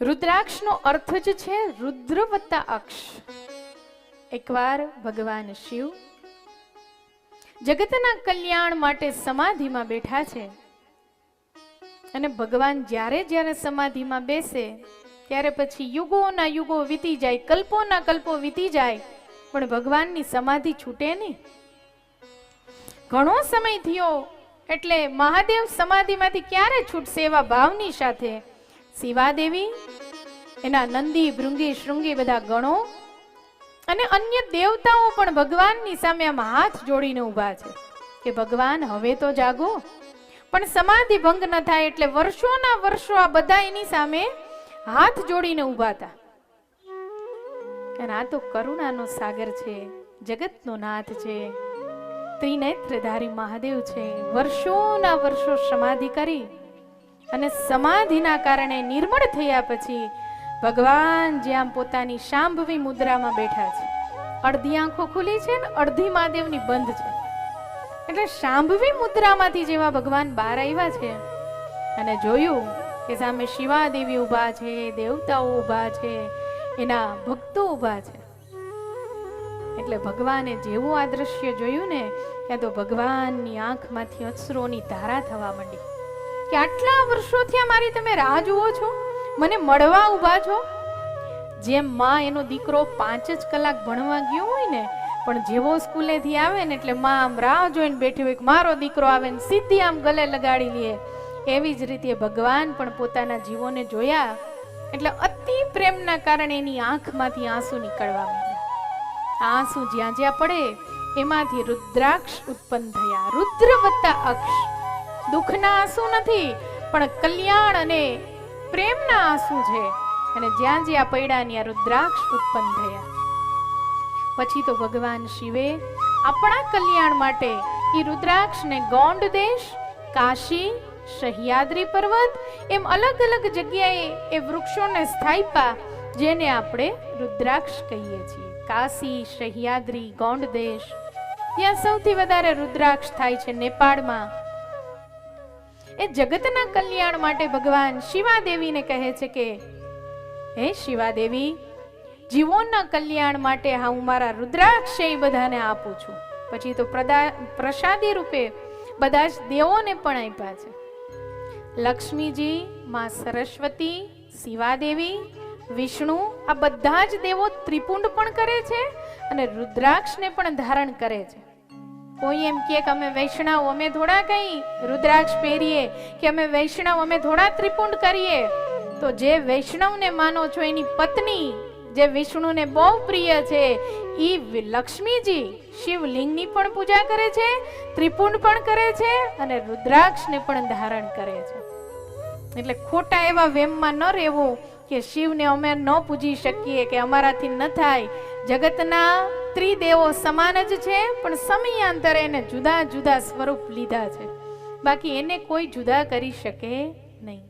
રુદ્રાક્ષનો અર્થ જ છે રુદ્ર વત્તા અક્ષ. એકવાર ભગવાન શિવ જગતના કલ્યાણ માટે સમાધિમાં બેઠા છે અને ભગવાન જ્યારે જ્યારે સમાધિમાં બેસે, ત્યારે પછી યુગોના યુગો વીતી જાય, કલ્પોના કલ્પો વીતી જાય, પણ ભગવાનની સમાધિ છૂટે નહીં. ઘણો સમય થયો એટલે મહાદેવ સમાધિમાંથી ક્યારે છૂટશે એવા ભાવની સાથે શિવાદેવી, એના નંદી, ભૃંગી, શૃંગી બધા ગણો. અને અન્ય દેવતાઓ પણ ભગવાનની સામે આમ હાથ જોડીને ઊભા છે કે ભગવાન, હવે તો જાગો. પણ સમાધિ ભંગ ન થાય એટલે વર્ષોના વર્ષો આ બધા એની સામે હાથ જોડીને ઊભા હતા. અને આ તો કરુણાનો સાગર છે, જગતનો નાથ છે, ત્રિનેત્રધારી મહાદેવ છે. વર્ષોના વર્ષો સમાધિ કરી અને સમાધિના કારણે નિર્મળ થયા પછી ભગવાન જ્યાં પોતાની શાંભવી મુદ્રામાં બેઠા છે, અડધી આંખો ખુલી છે ને અડધી મહાદેવની બંધ છે. એટલે શાંભવી મુદ્રામાંથી જેવા ભગવાન બહાર આવ્યા છે અને જોયું કે સામે શિવાદેવી ઊભા છે, દેવતાઓ ઊભા છે, એના ભક્તો ઊભા છે. એટલે ભગવાને જેવું આ દ્રશ્ય જોયું ને, ત્યાં તો ભગવાનની આંખમાંથી અસરોની ધારા થવા માંડી. કે આટલા વર્ષોથી મારી તમે રાહ જુઓ છો? મને મળવા ઊભા છો? જેમ માં એનો દીકરો પાંચ જ કલાક ભણવા ગયો હોય ને, પણ જેવો સ્કૂલેથી આવે ને એટલે માં આમ રાહ જોઈને બેઠી હોય કે મારો દીકરો આવે ને સીધી આમ ગલે લગાડી લે. એવી જ રીતે ભગવાન પણ પોતાના જીવોને જોયા, એટલે અતિ પ્રેમના કારણે એની આંખમાંથી આંસુ નીકળવા માંડ્યા. આંસુ જ્યાં જ્યાં પડે, એમાંથી રુદ્રાક્ષ ઉત્પન્ન થયા. રુદ્ર વત્તા અક્ષ. દુઃખના આંસુ નથી, પણ કલ્યાણ અને પ્રેમના આંસુ છે. અને જ્યાં જ્યાં પડ્યા ત્યાં રુદ્રાક્ષ ઉત્પન્ન થયા. પછી તો ભગવાન શિવે આપણા કલ્યાણ માટે એ રુદ્રાક્ષને ગોંડ દેશ, કાશી, સહ્યાદ્રી પર્વત એમ અલગ અલગ જગ્યાએ એ વૃક્ષોને સ્થાપ્યા જેને આપણે રુદ્રાક્ષ કહીએ છીએ. કાશી, સહ્યાદ્રી, ગોંડ દેશ. ત્યાં સૌથી વધારે રુદ્રાક્ષ થાય છે નેપાળમાં. એ જગતના કલ્યાણ માટે ભગવાન શિવાદેવીને કહે છે કે, હે શિવાદેવી, જીવોના કલ્યાણ માટે હા, હું મારા રુદ્રાક્ષ એ બધાને આપું છું. પછી તો પ્રદા- પ્રસાદી રૂપે બધા જ દેવોને પણ આપ્યા છે. લક્ષ્મીજી, માં સરસ્વતી, શિવાદેવી, વિષ્ણુ, આ બધા જ દેવો ત્રિપુંડ પણ કરે છે અને રુદ્રાક્ષને પણ ધારણ કરે છે. કોઈ એમ કે અમે વૈષ્ણવ, અમે થોડા કઈ? રુદ્રાક્ષ પહેરીએ કે અમે વૈષ્ણવ, અમે થોડા ત્રિપુંડ કરીએ? તો જે વૈષ્ણવને માનો છો, એની પત્ની, જે વિષ્ણુને બહુ પ્રિય છે એ લક્ષ્મીજી શિવલિંગની પણ પૂજા કરે છે, ત્રિપુંડ પણ કરે છે અને રુદ્રાક્ષને પણ ધારણ કરે છે. એટલે ખોટા એવા વેમમાં ન રહેવું કે શિવને અમે ન પૂજી શકીએ, કે અમારાથી ન થાય જગતના ત્રિદેવો સમાન જ છે, પણ સમયાંતરે એને જુદા જુદા સ્વરૂપ લીધા છે. બાકી એને કોઈ જુદા કરી શકે નહીં.